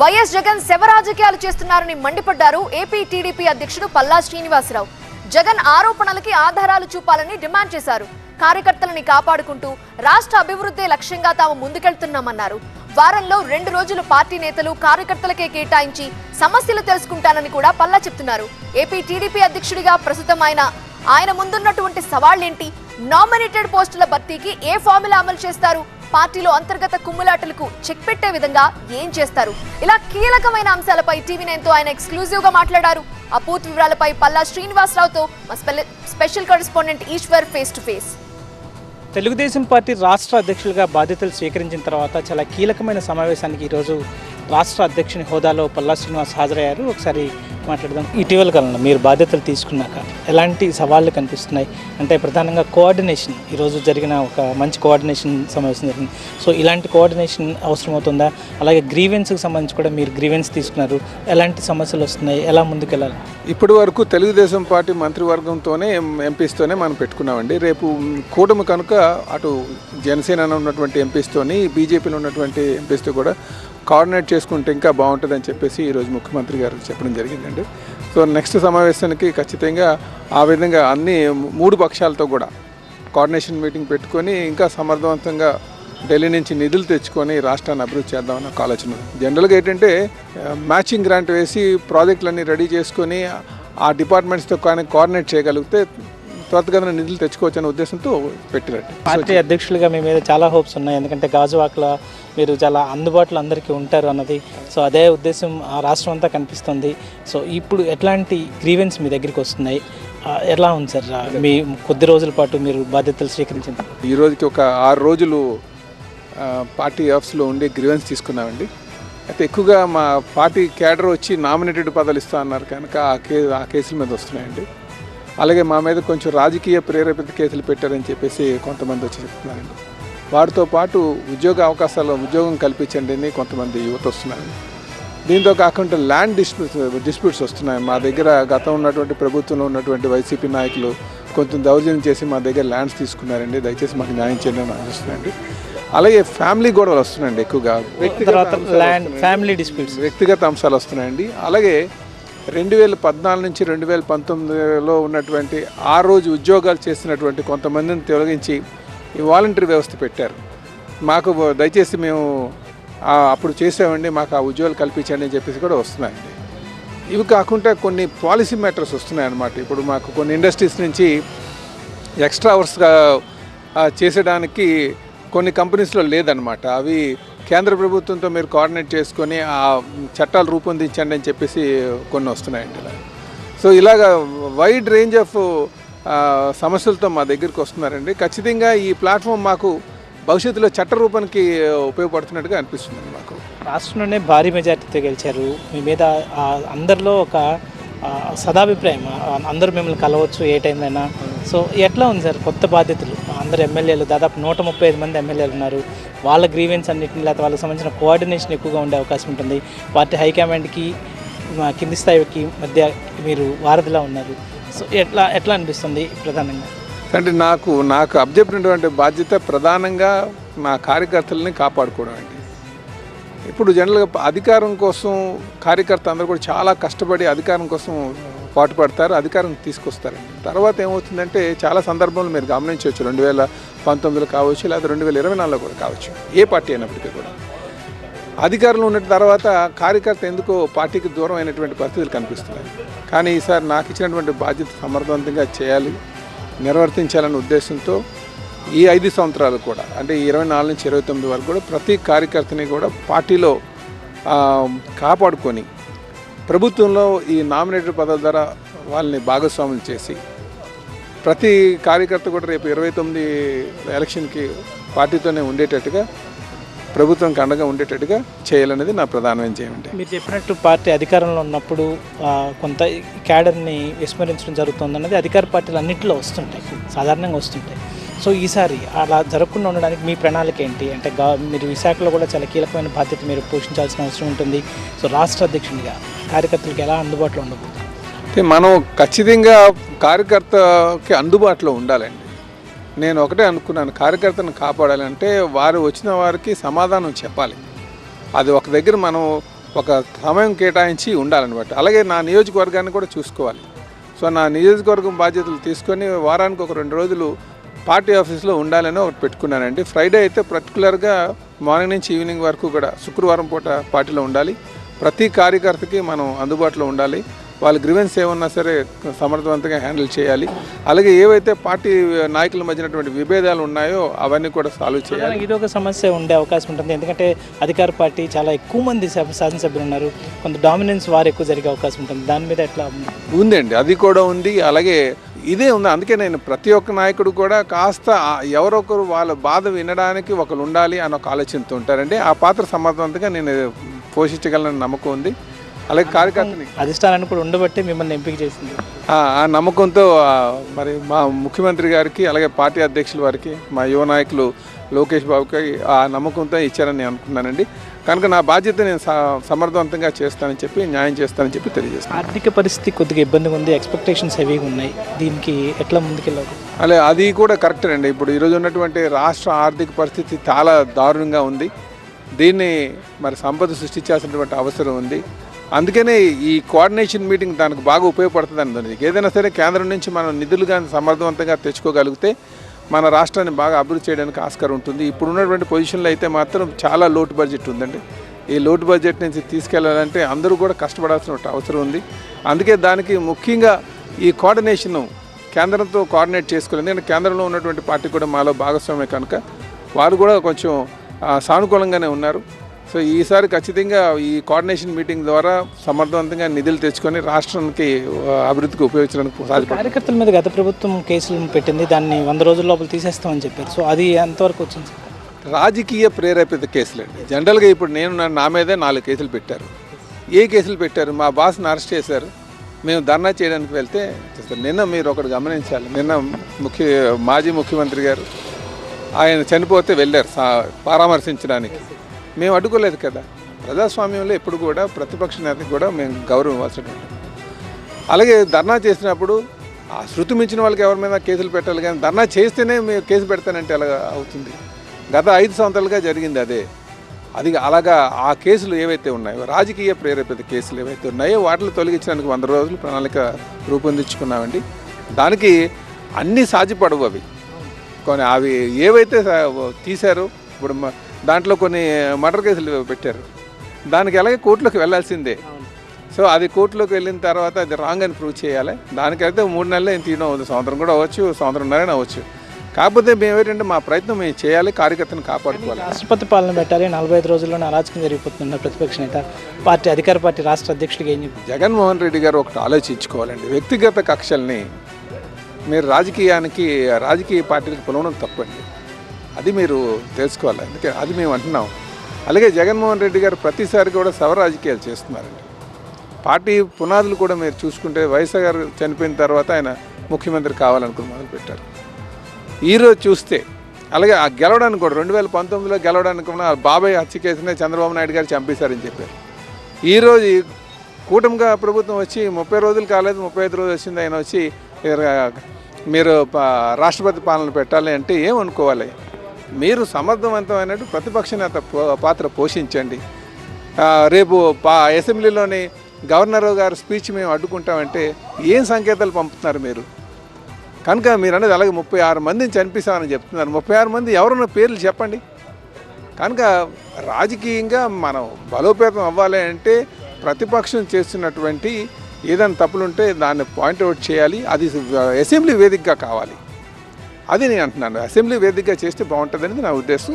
YS Jagan శవ రాజకీయాలు చేస్తున్నారని మండిపడ్డారు ఏపీ టీడీపీ అధ్యక్షుడు పల్లా శ్రీనివాసరావు. జగన్ ఆరోపణలకి ఆధారాలు చూపాలని డిమాండ్ చేశారు. కార్యకర్తలని కాపాడుకుంటూ రాష్ట్ర అభివృద్ధి లక్ష్యంగా తాము ముందుకెళ్తున్నామన్నారు. వారంలో రెండు రోజులు పార్టీ నేతలు కార్యకర్తలకే కేటాయించి సమస్యలు తెలుసుకుంటానని కూడా పల్లా చెప్తున్నారు. ఏపీ టీడీపీ అధ్యక్షుడిగా ప్రస్తుతం ఆయన ఆయన ముందున్నటువంటి సవాళ్ళేంటి నామినేటెడ్ పోస్టుల భర్తీకి ఏ ఫార్ములా అమలు చేస్తారు? పార్టీలో అంతర్గత కుమ్ములాటలకు చెక్ పెట్టే విధంగా ఏం చేస్తారు? ఇలా కీలకమైన అంశాలపై టీవీ నైన్తో ఆయన ఎక్స్క్లూజివ్గా మాట్లాడారు. ఆ పూర్తి వివరాలపై పల్లా శ్రీనివాసరావుతో మా special correspondent Eshwar face to face Telugu Desam party రాష్ట్ర అధ్యక్షులుగా బాధ్యతలు స్వీకరించిన తర్వాత చాలా కీలకమైన సమావేశానికి ఈరోజు రాష్ట్ర అధ్యక్షుని హోదాలో పల్లా శ్రీనివాస్ హాజరయ్యారు. ఒకసారి మాట్లాడదాం. ఇటీవల కాలంలో మీరు బాధ్యతలు తీసుకున్నాక ఎలాంటి సవాళ్ళు కనిపిస్తున్నాయి? అంటే ప్రధానంగా కోఆర్డినేషన్. ఈరోజు జరిగిన ఒక మంచి కోఆర్డినేషన్ సమావేశం జరిగింది. సో ఇలాంటి కోఆర్డినేషన్ అవసరమవుతుందా? అలాగే గ్రీవెన్స్కి సంబంధించి కూడా మీరు గ్రీవెన్స్ తీసుకున్నారు. ఎలాంటి సమస్యలు వస్తున్నాయి? ఎలా ముందుకెళ్ళాలి? ఇప్పటి వరకు తెలుగుదేశం పార్టీ మంత్రివర్గంతోనే ఎంపీస్తోనే మనం పెట్టుకున్నామండి. రేపు కూటమి కనుక అటు జనసేన ఉన్నటువంటి ఎంపీస్తోని బీజేపీలో ఉన్నటువంటి ఎంపీస్తో కూడా కోఆర్డినేట్ చేసుకుంటే ఇంకా బాగుంటుందని చెప్పేసి ఈరోజు ముఖ్యమంత్రి గారు చెప్పడం జరిగిందండి. సో నెక్స్ట్ సమావేశానికి ఖచ్చితంగా ఆ విధంగా అన్ని మూడు పక్షాలతో కూడా కోఆర్డినేషన్ మీటింగ్ పెట్టుకొని ఇంకా సమర్థవంతంగా ఢిల్లీ నుంచి నిధులు తెచ్చుకొని రాష్ట్రాన్ని అభివృద్ధి చేద్దామన్న ఒక ఆలోచన జనరల్గా ఏంటంటే మ్యాచింగ్ గ్రాంట్ వేసి ప్రాజెక్టులన్నీ రెడీ చేసుకొని ఆ డిపార్ట్మెంట్స్తో కానీ కోఆర్డినేట్ చేయగలిగితే త్వరతగతిన నిధులు తెచ్చుకోవచ్చనే ఉద్దేశంతో పెట్టినట్టు. పార్టీ అధ్యక్షులుగా మీ మీద చాలా హోప్స్ ఉన్నాయి. ఎందుకంటే గాజువాకలో మీరు చాలా అందుబాటులో అందరికీ ఉంటారు అన్నది. సో అదే ఉద్దేశం ఆ రాష్ట్రం అంతా కనిపిస్తుంది. సో ఇప్పుడు ఎట్లాంటి గ్రీవెన్స్ మీ దగ్గరికి వస్తున్నాయి? ఎలా ఉంది సార్? మీ కొద్ది రోజుల పాటు మీరు బాధ్యతలు స్వీకరించింది ఈ రోజుకి ఒక ఆరు రోజులు పార్టీ ఆఫీస్లో ఉండి గ్రీవెన్స్ తీసుకున్నామండి. అయితే ఎక్కువగా మా పార్టీ క్యాడర్ వచ్చి నామినేటెడ్ పదవులు ఇస్తా అన్నారు కనుక ఆ కే ఆ కేసుల మీద వస్తున్నాయండి. అలాగే మా మీద కొంచెం రాజకీయ ప్రేరేపిత కేసులు పెట్టారని చెప్పేసి కొంతమంది వచ్చి చెప్తున్నారండి. వాటితో పాటు ఉద్యోగ అవకాశాలు ఉద్యోగం కల్పించండి అని కొంతమంది యువత వస్తున్నారండి. దీంతో కాకుండా ల్యాండ్ డిస్ప్యూట్స్ డిస్ప్యూట్స్ వస్తున్నాయి. మా దగ్గర గతం ఉన్నటువంటి ప్రభుత్వంలో ఉన్నటువంటి వైసీపీ నాయకులు కొంచెం దౌర్జన్యం చేసి మా దగ్గర ల్యాండ్స్ తీసుకున్నారండి. దయచేసి మాకు న్యాయం చేయండి అని ఆశిస్తున్నాయండి అలాగే ఫ్యామిలీ గొడవలు వస్తున్నాయండి ఎక్కువగా. వ్యక్తిగత. Family disputes. వ్యక్తిగత అంశాలు వస్తున్నాయండి. అలాగే రెండు వేల పద్నాలుగు నుంచి రెండు వేల పంతొమ్మిదిలో ఉన్నటువంటి ఆ రోజు ఉద్యోగాలు చేసినటువంటి కొంతమందిని తొలగించి ఈ వాలంటరీ వ్యవస్థ పెట్టారు. మాకు దయచేసి మేము అప్పుడు చేసామండి మాకు ఆ ఉద్యోగాలు కల్పించండి అని చెప్పేసి కూడా వస్తున్నాయండి. ఇవి కాకుండా కొన్ని పాలసీ మ్యాటర్స్ వస్తున్నాయి అన్నమాట ఇప్పుడు మాకు కొన్ని ఇండస్ట్రీస్ నుంచి ఎక్స్ట్రా అవర్స్గా చేసేయడానికి కొన్ని కంపెనీస్లో లేదనమాట అవి కేంద్ర ప్రభుత్వంతో మీరు కోఆర్డినేట్ చేసుకొని ఆ చట్టాలు రూపొందించండి అని చెప్పేసి కొన్ని వస్తున్నాయండి ఇలా. సో ఇలాగ వైడ్ రేంజ్ ఆఫ్ సమస్యలతో మా దగ్గరికి వస్తున్నారండి. ఖచ్చితంగా ఈ ప్లాట్ఫామ్ మాకు భవిష్యత్తులో చట్ట రూపానికి ఉపయోగపడుతున్నట్టుగా అనిపిస్తుంది మాకు. రాష్ట్రంలోనే భారీ మెజార్టీతో గెలిచారు. మీ మీద అందరిలో ఒక సదాభిప్రాయం. అందరూ మిమ్మల్ని కలవచ్చు ఏ టైంలో అయినా. సో ఎట్లా ఉంది సార్ కొత్త బాధ్యతలు? అందరు ఎమ్మెల్యేలు దాదాపు నూట ముప్పై ఐదు మంది ఎమ్మెల్యేలు ఉన్నారు. వాళ్ళ గ్రీవెన్స్ అన్నింటిని లేకపోతే వాళ్ళకి సంబంధించిన కోఆర్డినేషన్ ఎక్కువగా ఉండే అవకాశం ఉంటుంది. పార్టీ హైకమాండ్కి కింది స్థాయికి మధ్య మీరు వారధిలా ఉన్నారు. సో ఎట్లా ఎట్లా అనిపిస్తుంది ప్రధానంగా? అంటే నాకు నాకు అబ్జెప్టినటువంటి బాధ్యత ప్రధానంగా నా కార్యకర్తలని కాపాడుకోవడం అండి. ఇప్పుడు జనరల్గా అధికారం కోసం కార్యకర్త అందరూ కూడా చాలా కష్టపడి అధికారం కోసం పాటుపడతారు అధికారం తీసుకొస్తారండి. తర్వాత ఏమవుతుందంటే చాలా సందర్భంలో మీరు గమనించవచ్చు. రెండు వేల పంతొమ్మిదిలో కావచ్చు లేదా రెండు వేల ఇరవై నాలుగులో కూడా కావచ్చు. ఏ పార్టీ అయినప్పటికీ కూడా. అధికారంలో ఉన్న తర్వాత కార్యకర్త ఎందుకో పార్టీకి దూరం అయినటువంటి పరిస్థితులు కనిపిస్తున్నాయి. కానీ ఈసారి నాకు ఇచ్చినటువంటి బాధ్యత సమర్థవంతంగా చేయాలి నిర్వర్తించాలనే ఉద్దేశంతో ఈ ఐదు సంవత్సరాలు కూడా అంటే ఇరవై నాలుగు నుంచి ఇరవై తొమ్మిది వరకు కూడా ప్రతి కార్యకర్తని కూడా పార్టీలో కాపాడుకొని ప్రభుత్వంలో ఈ నామినేటెడ్ పదవుల ద్వారా వాళ్ళని భాగస్వాములు చేసి ప్రతి కార్యకర్త కూడా రేపు ఇరవై తొమ్మిది ఎలక్షన్కి పార్టీతోనే ఉండేటట్టుగా ప్రభుత్వం అండగా ఉండేటట్టుగా చేయాలనేది నా ప్రధానమైన చేయమండి మీరు చెప్పినట్టు పార్టీ అధికారంలో ఉన్నప్పుడు కొంత క్యాడర్ని విస్మరించడం జరుగుతుంది అన్నది అధికార పార్టీలు అన్నింటిలో వస్తుంటాయి సాధారణంగా వస్తుంటాయి. సో ఈసారి అలా జరగకుండా ఉండడానికి మీ ప్రణాళిక ఏంటి? అంటే గా మీరు విశాఖలో కూడా చాలా కీలకమైన బాధ్యత మీరు పోషించాల్సిన అవసరం ఉంటుంది. సో రాష్ట్ర అధ్యక్షునిగా కార్యకర్తలకు ఎలా అందుబాటులో ఉండబోతుంది అంటే మనం ఖచ్చితంగా కార్యకర్తకి అందుబాటులో ఉండాలండి. నేను ఒకటే అనుకున్నాను కార్యకర్తను కాపాడాలంటే వారు వచ్చిన వారికి సమాధానం చెప్పాలి. అది ఒక దగ్గర మనం ఒక సమయం కేటాయించి ఉండాలన్నమాట. అలాగే నా నియోజకవర్గాన్ని కూడా చూసుకోవాలి. సో నా నియోజకవర్గం బాధ్యతలు తీసుకొని వారానికి ఒక రెండు రోజులు పార్టీ ఆఫీస్లో ఉండాలని ఒకటి పెట్టుకున్నానండి. ఫ్రైడే అయితే పర్టికులర్గా మార్నింగ్ నుంచి ఈవినింగ్ వరకు కూడా శుక్రవారం పూట పార్టీలో ఉండాలి. ప్రతి కార్యకర్తకి మనం అందుబాటులో ఉండాలి. వాళ్ళ గ్రివెన్స్ ఏమన్నా సరే సమర్థవంతంగా హ్యాండిల్ చేయాలి. అలాగే ఏవైతే పార్టీ నాయకుల మధ్యనటువంటి విభేదాలు ఉన్నాయో అవన్నీ కూడా సాల్వ్ చేయాలి. ఇది ఒక సమస్య ఉండే అవకాశం ఉంటుంది. ఎందుకంటే అధికార పార్టీ చాలా ఎక్కువ మంది శాస- శాసనసభ్యులు ఉన్నారు. కొంత డామినెన్స్ వారు ఎక్కువ జరిగే అవకాశం ఉంటుంది. దాని మీద ఎట్లా ఉంది? ఉందండి. అది కూడా ఉంది. అలాగే ఇదే ఉంది. అందుకే నేను ప్రతి ఒక్క నాయకుడు కూడా కాస్త ఎవరొకరు వాళ్ళ బాధ వినడానికి ఒకరు ఉండాలి అని ఒక ఆలోచనతో ఉంటారండి. ఆ పాత్ర సమర్థవంతంగా నేను పోషించగలనని నమ్మకం ఉంది. అలాగే కార్యకర్తని అధిష్టానాన్ని కూడా ఉండబట్టి మిమ్మల్ని ఎంపిక చేసింది. ఆ నమ్మకంతో మరి మా ముఖ్యమంత్రి గారికి అలాగే పార్టీ అధ్యక్షుల వారికి మా యువ నాయకులు లోకేష్ బాబుకి ఆ నమ్మకంతో ఇచ్చారని నేను అనుకున్నానండి కనుక నా బాధ్యత నేను సమర్థవంతంగా చేస్తానని చెప్పి న్యాయం చేస్తానని చెప్పి తెలియజేస్తాను ఆర్థిక పరిస్థితి కొద్దిగా ఇబ్బందిగా ఉంది ఎక్స్పెక్టేషన్స్ హెవీగా ఉన్నాయి. దీనికి ఎట్లా ముందుకెళ్ళాలి? అలా అది కూడా కరెక్ట్ అండి. ఇప్పుడు ఈరోజు ఉన్నటువంటి రాష్ట్ర ఆర్థిక పరిస్థితి చాలా దారుణంగా ఉంది. దీన్ని మరి సంపద సృష్టించాల్సినటువంటి అవసరం ఉంది. అందుకనే ఈ కోఆర్డినేషన్ మీటింగ్ దానికి బాగా ఉపయోగపడుతుంది అండి ఏదైనా సరే కేంద్రం నుంచి మనం నిధులు కానీ సమర్థవంతంగా తెచ్చుకోగలిగితే మన రాష్ట్రాన్ని బాగా అభివృద్ధి చేయడానికి ఆస్కారం ఉంటుంది. ఇప్పుడు ఉన్నటువంటి పొజిషన్లో అయితే మాత్రం చాలా లోటు బడ్జెట్ ఉందండి. ఈ లోటు బడ్జెట్ నుంచి తీసుకెళ్ళాలంటే అందరూ కూడా కష్టపడాల్సిన అవసరం ఉంది. అందుకే దానికి ముఖ్యంగా ఈ కోఆర్డినేషన్ కేంద్రంతో కోఆర్డినేట్ చేసుకోలేదు ఎందుకంటే కేంద్రంలో ఉన్నటువంటి పార్టీ కూడా మాలో భాగస్వామ్యం కనుక వారు కూడా కొంచెం సానుకూలంగానే ఉన్నారు. సో ఈసారి ఖచ్చితంగా ఈ కోఆర్డినేషన్ మీటింగ్ ద్వారా సమర్థవంతంగా నిధులు తెచ్చుకొని రాష్ట్రానికి అభివృద్ధికి ఉపయోగించడానికి కార్యకర్తల మీద గత ప్రభుత్వం కేసులు పెట్టింది దాన్ని వంద రోజుల లోపల తీసేస్తామని చెప్పారు. సో అది ఎంతవరకు వచ్చింది? రాజకీయ ప్రేరేపిత కేసులండి. జనరల్గా ఇప్పుడు నేను నా- మీదే నాలుగు కేసులు పెట్టారు. ఏ కేసులు పెట్టారు? మా బాస్ని అరెస్ట్ చేశారు. మేము ధర్నా చేయడానికి వెళ్తే. నిన్న మీరు ఒకటి గమనించాలి. నిన్న ముఖ్య మాజీ ముఖ్యమంత్రి గారు ఆయన చనిపోతే వెళ్ళారు సా- పరామర్శించడానికి. మేము అడ్డుకోలేదు కదా. ప్రజాస్వామ్యంలో ఎప్పుడు కూడా ప్రతిపక్ష నేతకి కూడా మేము గౌరవం ఇవ్వాల్సిన అలాగే ధర్నా చేసినప్పుడు ఆ శృతి మించిన వాళ్ళకి ఎవరి మీద కేసులు పెట్టాలి కానీ ధర్నా చేస్తేనే మేము కేసు పెడతానంటే ఎలా అవుతుంది? గత ఐదు సంవత్సరాలుగా జరిగింది అదే. అది అలాగా ఆ కేసులు ఏవైతే ఉన్నాయో రాజకీయ ప్రేరేపిత కేసులు ఏవైతే ఉన్నాయో వాటిని తొలగించడానికి వంద రోజులు ప్రణాళిక రూపొందించుకున్నామండి. దానికి అన్నీ సాధ్యపడవు అవి. కొన్ని అవి ఏవైతే తీశారో ఇప్పుడు దాంట్లో కొన్ని మర్డర్ కేసులు పెట్టారు. దానికి ఎలాగే కోర్టులోకి వెళ్ళాల్సిందే. సో అది కోర్టులోకి వెళ్ళిన తర్వాత అది రాంగ్ అని ప్రూవ్ చేయాలి. దానికైతే మూడు నెలలు ఏం తీయడం అవుతుంది సంవత్సరం కూడా అవ్వచ్చు సంవత్సరంన్నర అవ్వచ్చు. కాకపోతే మేము ఏంటంటే మా ప్రయత్నం మేము చేయాలి కార్యకర్తను కాపాడుకోవాలి. రాష్ట్రపతి పాలన పెట్టాలి? నలభై ఐదు రోజుల్లోనే అరాచకం జరిగిపోతున్న ప్రతిపక్ష నేత. పార్టీ అధికార పార్టీ రాష్ట్ర అధ్యక్షుడిగా ఏం చెప్పారు? జగన్మోహన్ రెడ్డి గారు ఒకటి ఆలోచించుకోవాలండి. వ్యక్తిగత కక్షల్ని మీరు రాజకీయానికి రాజకీయ పార్టీలకు పిలవడం తప్పండి. అది మీరు తెలుసుకోవాలి. అందుకే అది మేము అంటున్నాం. అలాగే జగన్మోహన్ రెడ్డి గారు ప్రతిసారి కూడా సవ రాజకీయాలు చేస్తున్నారండి. పార్టీ పునాదులు కూడా మీరు చూసుకుంటే వైఎస్ఆర్ గారు చనిపోయిన తర్వాత ఆయన ముఖ్యమంత్రి కావాలనుకుని మొదలుపెట్టారు. ఈరోజు చూస్తే అలాగే ఆ గెలవడానికి కూడా రెండు వేల పంతొమ్మిదిలో గెలవడానికి కూడా బాబాయ్ హత్య కేసునే చంద్రబాబు నాయుడు గారు చంపేశారని చెప్పారు. ఈరోజు కూటమిగా ప్రభుత్వం వచ్చి ముప్పై రోజులు కాలేదు ముప్పై ఐదు రోజులు వచ్చింది ఆయన వచ్చి మీరు రాష్ట్రపతి పాలన పెట్టాలి అంటే ఏమనుకోవాలి మీరు సమర్థవంతమైనట్టు ప్రతిపక్ష నేత పో- పాత్ర పోషించండి. రేపు పా అసెంబ్లీలోని గవర్నర్ గారు స్పీచ్ మేము అడ్డుకుంటామంటే ఏం సంకేతాలు పంపుతున్నారు మీరు? కనుక మీరు అనేది అలాగే ముప్పై ఆరు మందిని చనిపిస్తామని చెప్తున్నారు. ముప్పై ఆరు మంది ఎవరన్నా పేర్లు చెప్పండి. కనుక రాజకీయంగా మనం బలోపేతం అవ్వాలి అంటే ప్రతిపక్షం చేస్తున్నటువంటి ఏదైనా తప్పులుంటే దాన్ని పాయింట్అవుట్ చేయాలి. అది అసెంబ్లీ వేదికగా కావాలి. అది నేను అంటున్నాను. అసెంబ్లీ వేదికగా చేస్తే బాగుంటుంది నా ఉద్దేశం.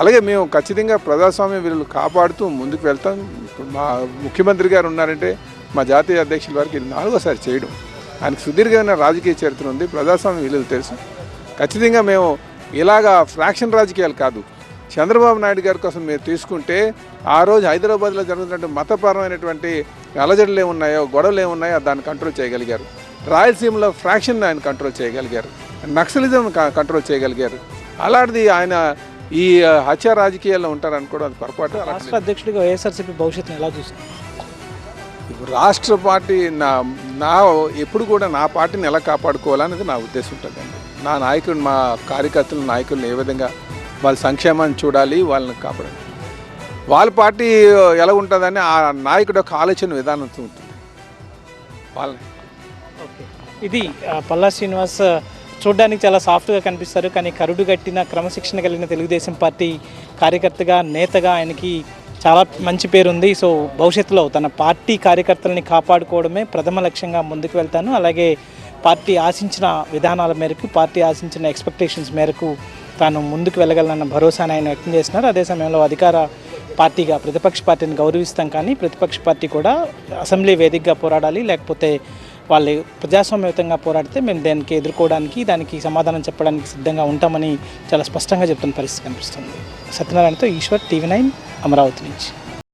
అలాగే మేము ఖచ్చితంగా ప్రజాస్వామ్య విలువలు కాపాడుతూ ముందుకు వెళ్తాం. మా ముఖ్యమంత్రి గారు ఉన్నారంటే మా జాతీయ అధ్యక్షుల వారికి ఇది నాలుగోసారి చేయడం. ఆయనకు సుదీర్ఘమైన రాజకీయ చరిత్ర ఉంది ప్రజాస్వామ్య విలువలు తెలుసు. ఖచ్చితంగా మేము ఇలాగా ఫ్రాక్షన్ రాజకీయాలు కాదు. చంద్రబాబు నాయుడు గారి కోసం మీరు తీసుకుంటే ఆ రోజు హైదరాబాద్లో జరుగుతున్నటువంటి మతపరమైనటువంటి అలజడులు ఏమున్నాయో గొడవలు ఏమున్నాయో దాన్ని కంట్రోల్ చేయగలిగారు. రాయలసీమలో ఫ్రాక్షన్ ఆయన కంట్రోల్ చేయగలిగారు. నక్సలిజం కంట్రోల్ చేయగలిగారు. అలాంటిది ఆయన ఈ హత్య రాజకీయాల్లో ఉంటారనుకోవడం అది పొరపాటు. రాష్ట్ర అధ్యక్షుడిగా వైఎస్ఆర్సీపీ భవిష్యత్తును ఎలా చూస్తుంది ఇప్పుడు రాష్ట్ర పార్టీ నా నా ఎప్పుడు కూడా నా పార్టీని ఎలా కాపాడుకోవాలనేది నా ఉద్దేశం ఉంటుందండి. నా నాయకుడు మా కార్యకర్తల నాయకులను ఏ విధంగా వాళ్ళ సంక్షేమాన్ని చూడాలి వాళ్ళని కాపాడాలి. వాళ్ళ పార్టీ ఎలా ఉంటుందని ఆ నాయకుడు యొక్క ఆలోచన విధానం ఉంటుంది. వాళ్ళని. ఇది పల్లా శ్రీనివాస్ చూడడానికి చాలా సాఫ్ట్గా కనిపిస్తారు. కానీ కరుడు కట్టిన క్రమశిక్షణ కలిగిన తెలుగుదేశం పార్టీ కార్యకర్తగా నేతగా ఆయనకి చాలా మంచి పేరు ఉంది సో భవిష్యత్తులో తన పార్టీ కార్యకర్తలని కాపాడుకోవడమే ప్రథమ లక్ష్యంగా ముందుకు వెళ్తాను. అలాగే పార్టీ ఆశించిన విధానాల మేరకు పార్టీ ఆశించిన ఎక్స్పెక్టేషన్స్ మేరకు తాను ముందుకు వెళ్ళగలనన్న భరోసాను ఆయన వ్యక్తం చేస్తున్నారు. అదే సమయంలో అధికార పార్టీగా ప్రతిపక్ష పార్టీని గౌరవిస్తాం కానీ ప్రతిపక్ష పార్టీ కూడా అసెంబ్లీ వేదికగా పోరాడాలి. లేకపోతే వాళ్ళు ప్రజాస్వామ్యయుతంగా పోరాడితే మేము దానికి ఎదుర్కోవడానికి దానికి సమాధానం చెప్పడానికి సిద్ధంగా ఉంటామని చాలా స్పష్టంగా చెప్తున్న పరిస్థితి కనిపిస్తుంది. సత్యనారాయణతో ఈశ్వర్ టీవీ నైన్ అమరావతి నుంచి.